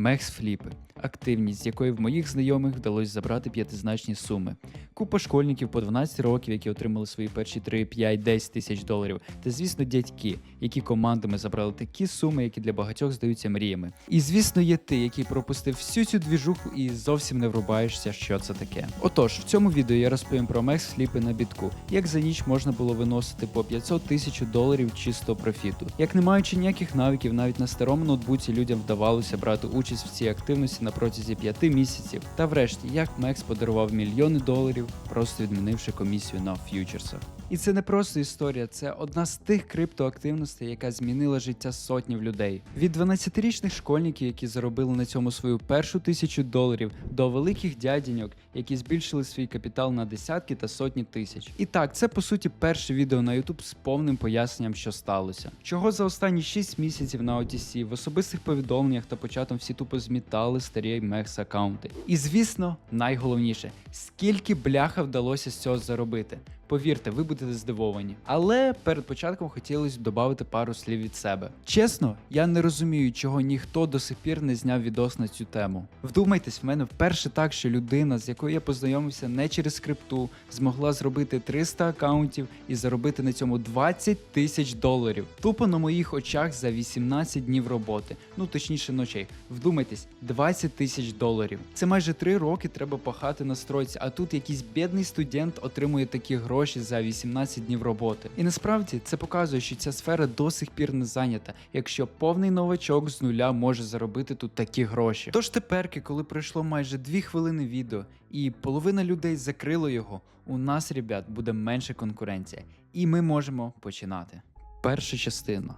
Мекс Фліпи. Активність, з якої в моїх знайомих вдалося забрати п'ятизначні суми. Купа школьників по 12 років, які отримали свої перші 3, 5, 10 тисяч доларів. Та звісно, дядьки, які командами забрали такі суми, які для багатьох здаються мріями. І звісно, є ти, який пропустив всю цю двіжуху і зовсім не врубаєшся, що це таке. Отож, в цьому відео я розповім про Мекс Фліпи на бітку, як за ніч можна було виносити по 500 тисяч доларів чистого профіту. Як не маючи ніяких навиків, навіть на старому ноутбуці людям вдавалося брати участь в цій активності на протязі 5 місяців. Та врешті, як Мекс подарував мільйони доларів, просто відмінивши комісію на ф'ючерсах. І це не просто історія, це одна з тих криптоактивностей, яка змінила життя сотнів людей. Від 12-річних школьників, які заробили на цьому свою першу тисячу доларів, до великих дядіньок, які збільшили свій капітал на десятки та сотні тисяч. І так, це по суті перше відео на YouTube з повним поясненням, що сталося. Чого за останні 6 місяців на OTC в особистих повідомленнях та початом всі тупо змітали старі Мекс аккаунти. І звісно, найголовніше, скільки бляха вдалося з цього заробити. Повірте, ви будете здивовані. Але перед початком хотілося б додати пару слів від себе. Чесно, я не розумію, чого ніхто до сих пір не зняв відос на цю тему. Вдумайтесь, в мене вперше так, що людина, з якою я познайомився не через скрипту, змогла зробити 300 акаунтів і заробити на цьому 20 тисяч доларів. Тупо на моїх очах за 18 днів роботи. Ну точніше ночей. Вдумайтесь, 20 тисяч доларів. Це майже 3 роки треба пахати на стройці, а тут якийсь бідний студент отримує такі гроші за 18 днів роботи. І насправді це показує, що ця сфера до сих пір не зайнята, якщо повний новачок з нуля може заробити тут такі гроші. Тож теперки, коли пройшло майже 2 хвилини відео, і половина людей закрило його, у нас, ребят, буде менше конкуренція, і ми можемо починати. Перша частина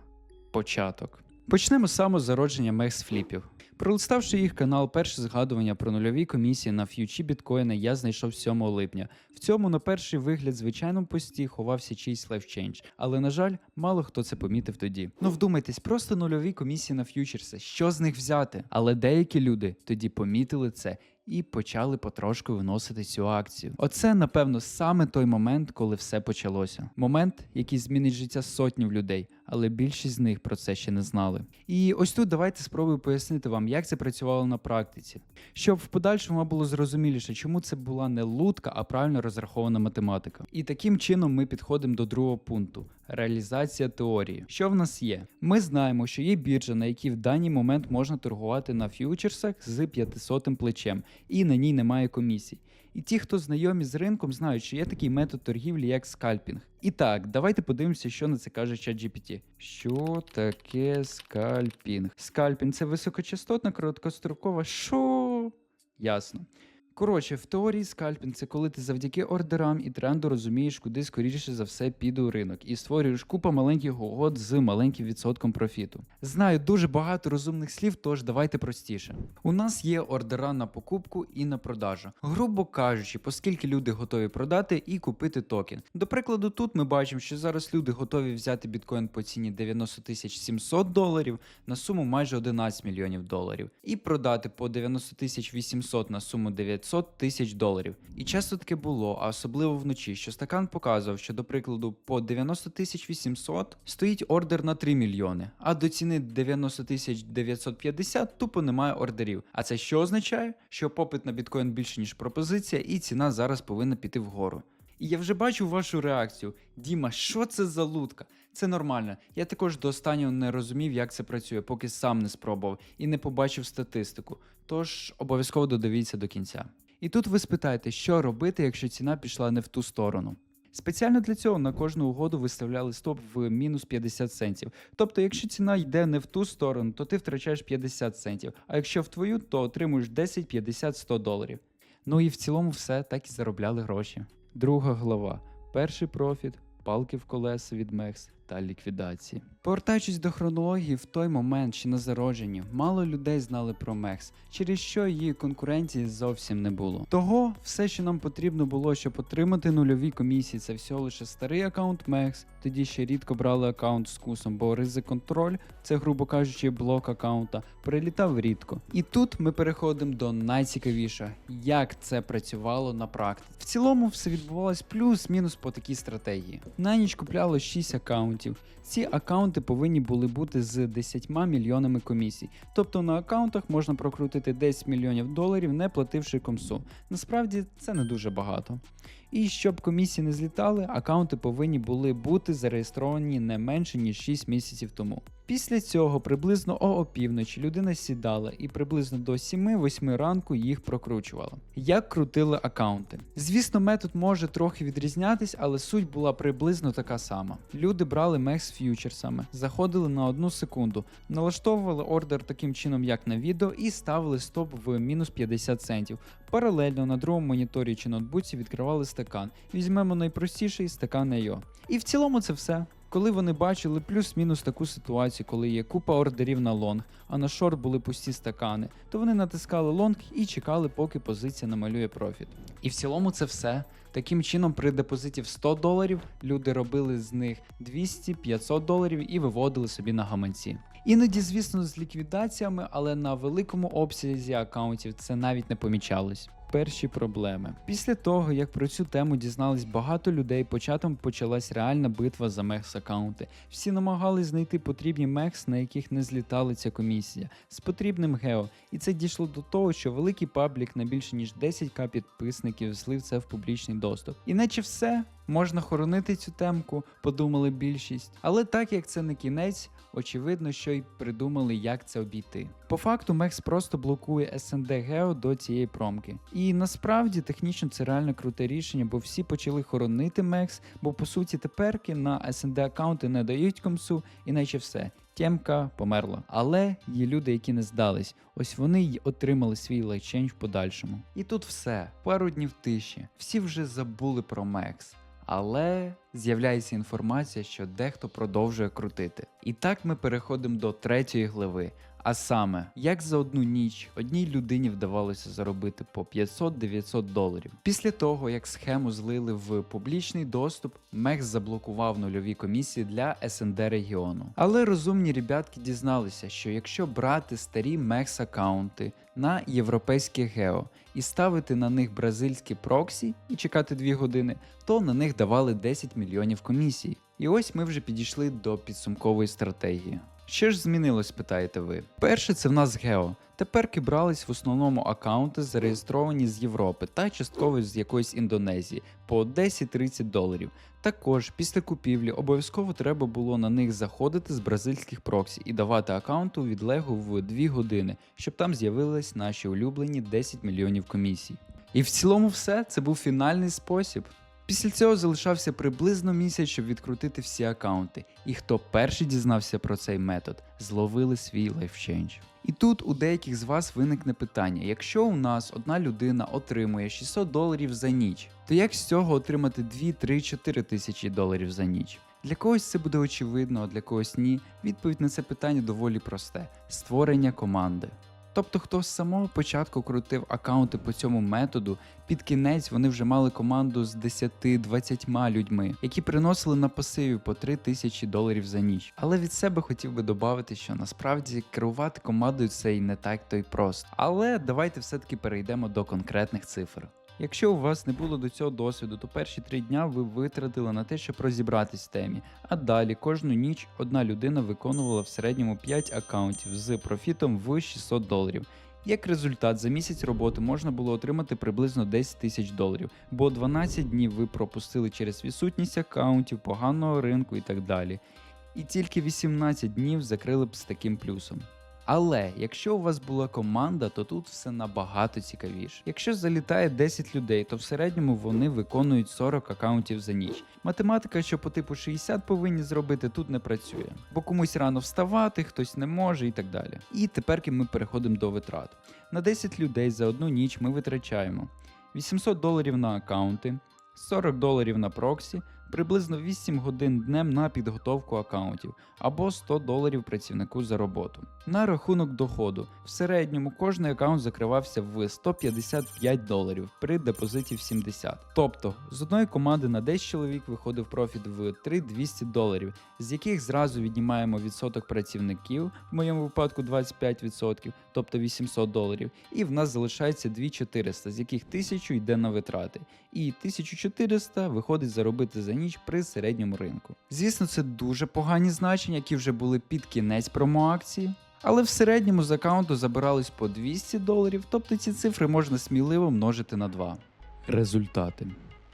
початок. Почнемо з самозародження Мекс Фліпів. Пролиставши їх канал, перше згадування про нульові комісії на ф'ючі біткоїна я знайшов 7 липня. В цьому, на перший вигляд, звичайному пості ховався чийсь лайфчейндж, але на жаль, мало хто це помітив тоді. Ну вдумайтесь, просто нульові комісії на ф'ючерси. Що з них взяти? Але деякі люди тоді помітили це. І почали потрошку виносити цю акцію. Оце, напевно, саме той момент, коли все почалося. Момент, який змінить життя сотнів людей, але більшість з них про це ще не знали. І ось тут давайте спробую пояснити вам, як це працювало на практиці, щоб в подальшому було зрозуміліше, чому це була не лутка, а правильно розрахована математика. І таким чином ми підходимо до другого пункту реалізація теорії. Що в нас є? Ми знаємо, що є біржа, на якій в даний момент можна торгувати на ф'ючерсах з 500 плечем, і на ній немає комісій. І ті, хто знайомі з ринком, знають, що є такий метод торгівлі, як скальпінг. І так, давайте подивимося, що на це каже ChatGPT. Що таке скальпінг? Скальпінг це високочастотна, короткострокова. Що? Ясно. Коротше, в теорії скальпінг це коли ти завдяки ордерам і тренду розумієш, куди скоріше за все піде ринок, і створюєш купа маленьких угод з маленьким відсотком профіту. Знаю дуже багато розумних слів, тож давайте простіше. У нас є ордера на покупку і на продажу. Грубо кажучи, оскільки люди готові продати і купити токен. До прикладу, тут ми бачимо, що зараз люди готові взяти біткоін по ціні 90 тисяч 700 доларів на суму майже 11 мільйонів доларів, і продати по 90 тисяч 800 на суму 900 тисяч доларів. І часто таке було, а особливо вночі, що стакан показував, що, до прикладу, по 90 тисяч 800 стоїть ордер на 3 мільйони, а до ціни 90 тисяч 950 тупо немає ордерів. А це що означає? Що попит на біткоін більше, ніж пропозиція, і ціна зараз повинна піти вгору. І я вже бачу вашу реакцію. Діма, що це за лутка? Це нормально. Я також до останнього не розумів, як це працює, поки сам не спробував і не побачив статистику. Тож обов'язково додивіться до кінця. І тут ви спитаєте, що робити, якщо ціна пішла не в ту сторону. Спеціально для цього на кожну угоду виставляли стоп в мінус 50 центів. Тобто, якщо ціна йде не в ту сторону, то ти втрачаєш 50 центів, а якщо в твою, то отримуєш 10, 50, 100 доларів. Ну і в цілому все так і заробляли гроші. Друга глава. Перший профіт, палки в колеса від Мекс та ліквідації. Повертаючись до хронології, в той момент ще на зародженні мало людей знали про Мекс, через що її конкуренції зовсім не було. Того все, що нам потрібно було, щоб отримати нульові комісії, це всього лише старий аккаунт Мекс. Тоді ще рідко брали аккаунт з кусом, бо ризик контроль, це, грубо кажучи, блок аккаунта, прилітав рідко. І тут ми переходимо до найцікавішого, як це працювало на практиці. В цілому все відбувалось плюс-мінус по такій стратегії. На ніч купляли 6 аккаунтів акаунтів. Ці аккаунти повинні були бути з 10 мільйонами комісій. Тобто на аккаунтах можна прокрутити 10 мільйонів доларів, не плативши комсу. Насправді це не дуже багато. І щоб комісії не злітали, аккаунти повинні були бути зареєстровані не менше ніж 6 місяців тому. Після цього приблизно о опівночі людина сідала і приблизно до 7-8 ранку їх прокручувала. Як крутили акаунти? Звісно, метод може трохи відрізнятись, але суть була приблизно така сама. Люди брали мех з ф'ючерсами, заходили на одну секунду, налаштовували ордер таким чином, як на відео, і ставили стоп в мінус 50 центів. Паралельно на другому моніторі чи ноутбуці відкривали стакан. Візьмемо найпростіший стакан IO. І в цілому це все. Коли вони бачили плюс-мінус таку ситуацію, коли є купа ордерів на лонг, а на шорт були пусті стакани, то вони натискали лонг і чекали, поки позиція намалює профіт. І в цілому це все. Таким чином, при депозиті в 100 доларів люди робили з них 200-500 доларів і виводили собі на гаманці. Іноді, звісно, з ліквідаціями, але на великому обсязі акаунтів це навіть не помічалось. Перші проблеми. Після того, як про цю тему дізнались багато людей, початом почалась реальна битва за мехс акаунти. Всі намагались знайти потрібні мехс, на яких не злітала ця комісія, з потрібним гео. І це дійшло до того, що великий паблік на більше ніж 10к підписників слив це в публічний доступ. І наче все. Можна хоронити цю темку, подумали більшість. Але так як це не кінець, очевидно, що й придумали, як це обійти. По факту Мекс просто блокує SND Geo до цієї промки. І насправді технічно це реально круте рішення, бо всі почали хоронити Мекс, бо по суті теперки на SND аккаунти не дають комсу, і наче все. Тємка померла. Але є люди, які не здались. Ось вони й отримали свій лайчейндж в подальшому. І тут все. Пару днів тиші. Всі вже забули про Мекс. Але з'являється інформація, що дехто продовжує крутити. І так ми переходимо до третьої глави. А саме, як за одну ніч одній людині вдавалося заробити по 500-900 доларів. Після того, як схему злили в публічний доступ, Мекс заблокував нульові комісії для СНД регіону. Але розумні ребятки дізналися, що якщо брати старі Мекс аккаунти на європейське гео і ставити на них бразильські проксі і чекати 2 години, то на них давали 10 мільйонів комісій. І ось ми вже підійшли до підсумкової стратегії. Що ж змінилось, питаєте ви? Перше, це в нас Гео. Тепер брались в основному аккаунти, зареєстровані з Європи та частково з якоїсь Індонезії по 10-30 доларів. Також після купівлі обов'язково треба було на них заходити з бразильських проксі і давати аккаунту відлегу в 2 години, щоб там з'явились наші улюблені 10 мільйонів комісій. І в цілому все це був фінальний спосіб. Після цього залишався приблизно місяць, щоб відкрутити всі аккаунти. І хто перший дізнався про цей метод, зловили свій лайфчейндж. І тут у деяких з вас виникне питання: якщо у нас одна людина отримує 600 доларів за ніч, то як з цього отримати 2, 3, 4 тисячі доларів за ніч? Для когось це буде очевидно, а для когось ні. Відповідь на це питання доволі просте: створення команди. Тобто, хто з самого початку крутив аккаунти по цьому методу, під кінець вони вже мали команду з 10-20 людьми, які приносили на пасиві по 3 тисячі доларів за ніч. Але від себе хотів би додати, що насправді керувати командою це і не так то й просто. Але давайте все-таки перейдемо до конкретних цифр. Якщо у вас не було до цього досвіду, то перші три дня ви витратили на те, щоб розібратись в темі. А далі кожну ніч одна людина виконувала в середньому 5 аккаунтів з профітом в 600 доларів. Як результат, за місяць роботи можна було отримати приблизно 10 тисяч доларів, бо 12 днів ви пропустили через відсутність аккаунтів, поганого ринку і так далі. І тільки 18 днів закрили б з таким плюсом. Але якщо у вас була команда, то тут все набагато цікавіше. Якщо залітає 10 людей, то в середньому вони виконують 40 акаунтів за ніч. Математика, що по типу 60 повинні зробити, тут не працює, бо комусь рано вставати, хтось не може і так далі. І тепер ми переходимо до витрат. На 10 людей за одну ніч ми витрачаємо 800 доларів на акаунти, 40 доларів на проксі, приблизно 8 годин днем на підготовку акаунтів або 100 доларів працівнику за роботу. На рахунок доходу в середньому кожний акаунт закривався в 155 доларів при депозиті в 70. Тобто з одної команди на 10 чоловік виходив профіт в 3200 доларів, з яких зразу віднімаємо відсоток працівників, в моєму випадку 25%, тобто 800 доларів, і в нас залишається 2400, з яких 1000 йде на витрати. І 1400 виходить заробити за ніч ніч при середньому ринку. Звісно, це дуже погані значення, які вже були під кінець промоакції. Але в середньому з аккаунту забирались по 200 доларів, тобто ці цифри можна сміливо множити на 2. Результати.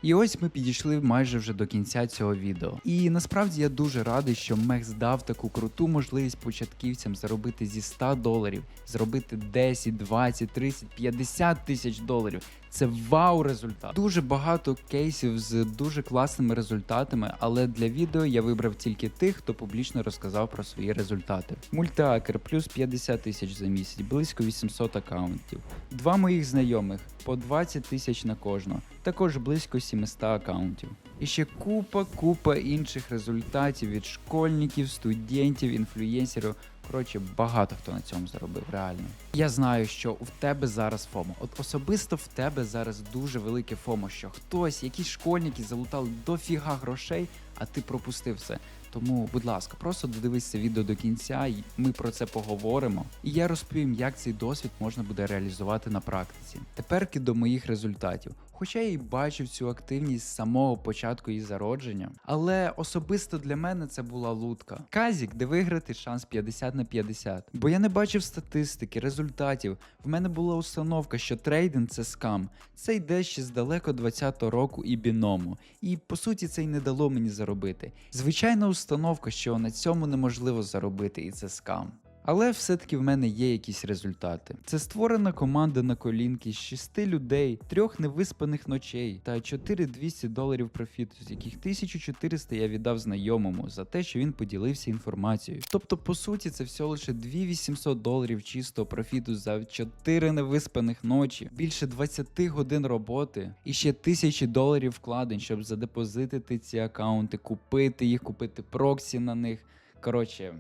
І ось ми підійшли майже вже до кінця цього відео. І насправді я дуже радий, що Мекс дав таку круту можливість початківцям заробити зі 100 доларів, зробити 10, 20, 30, 50 тисяч доларів. Це вау результат. Дуже багато кейсів з дуже класними результатами, але для відео я вибрав тільки тих, хто публічно розказав про свої результати. Мультиакер плюс 50 тисяч за місяць, близько 800 аккаунтів. Два моїх знайомих по 20 тисяч на кожного, також близько 700 аккаунтів. І ще купа, купа інших результатів від школьників, студентів, інфлюєнсерів. Коротше, багато хто на цьому заробив, реально. Я знаю, що в тебе зараз ФОМО. От особисто в тебе зараз дуже велике ФОМО, що хтось, якісь школьники залутали дофіга грошей, а ти пропустив все. Тому, будь ласка, просто додивись це відео до кінця, і ми про це поговоримо. І я розповім, як цей досвід можна буде реалізувати на практиці. Теперки до моїх результатів. Хоча я і бачив цю активність з самого початку її зародження, але особисто для мене це була лутка. Казік, де виграти шанс 50 на 50. Бо я не бачив статистики, результатів. В мене була установка, що трейдинг це скам. Це йде ще з далеко 20-го року і біному. І по суті це й не дало мені заробити. Звичайна установка, що на цьому неможливо заробити, і це скам. Але все-таки в мене є якісь результати. Це створена команда на колінки з 6 людей, трьох невиспаних ночей та 4200 доларів профіту, з яких 1400 я віддав знайомому за те, що він поділився інформацією. Тобто, по суті, це всього лише 2800 доларів чистого профіту за 4 невиспаних ночі, більше 20 годин роботи і ще тисячі доларів вкладень, щоб задепозитити ці акаунти, купити їх, купити проксі на них. Коротше.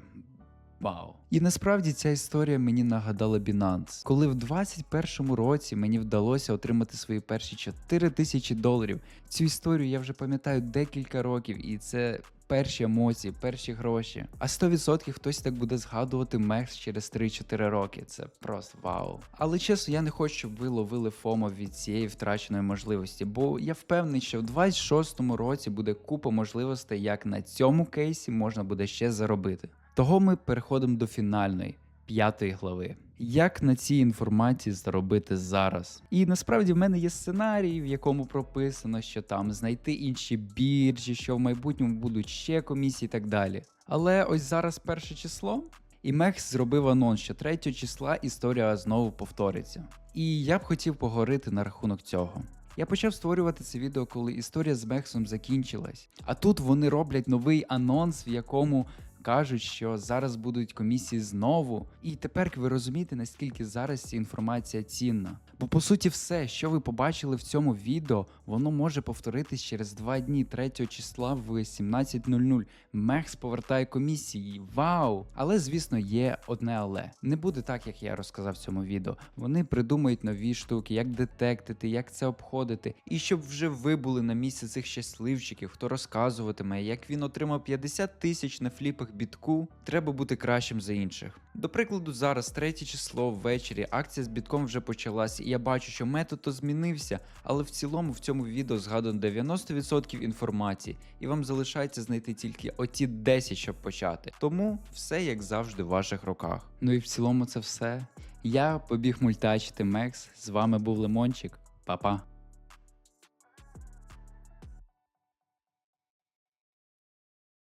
Вау. І насправді ця історія мені нагадала Binance. Коли в 21-му році мені вдалося отримати свої перші 4 тисячі доларів. Цю історію я вже пам'ятаю декілька років, і це перші емоції, перші гроші. А 100% хтось так буде згадувати Мекс через 3-4 роки. Це просто вау. Але чесно, я не хочу, щоб ви ловили ФОМО від цієї втраченої можливості, бо я впевнений, що в 26-му році буде купа можливостей, як на цьому кейсі можна буде ще заробити. Того ми переходимо до фінальної п'ятої глави. Як на цій інформації заробити зараз? І насправді в мене є сценарій, в якому прописано, що там знайти інші біржі, що в майбутньому будуть ще комісії і так далі. Але ось зараз перше число, і Мекс зробив анонс, що 3 числа історія знову повториться. І я б хотів поговорити на рахунок цього. Я почав створювати це відео, коли історія з Мексом закінчилась. А тут вони роблять новий анонс, в якому кажуть, що зараз будуть комісії знову. І тепер ви розумієте, наскільки зараз ця інформація цінна. Бо по суті, все, що ви побачили в цьому відео, воно може повторитись через два дні 3 числа в 17.00. Мекс повертає комісії. Вау! Але звісно, є одне але не буде так, як я розказав в цьому відео. Вони придумають нові штуки, як детектити, як це обходити. І щоб вже ви були на місці цих щасливчиків, хто розказуватиме, як він отримав 50 тисяч на фліпах бітку, треба бути кращим за інших. До прикладу, зараз третє число ввечері, акція з бітком вже почалася, і я бачу, що метод то змінився, але в цілому в цьому відео згадано 90% інформації, і вам залишається знайти тільки оті 10, щоб почати. Тому все як завжди в ваших руках. Ну і в цілому це все. Я побіг мультачити Мекс. З вами був Лимончик. Па-па.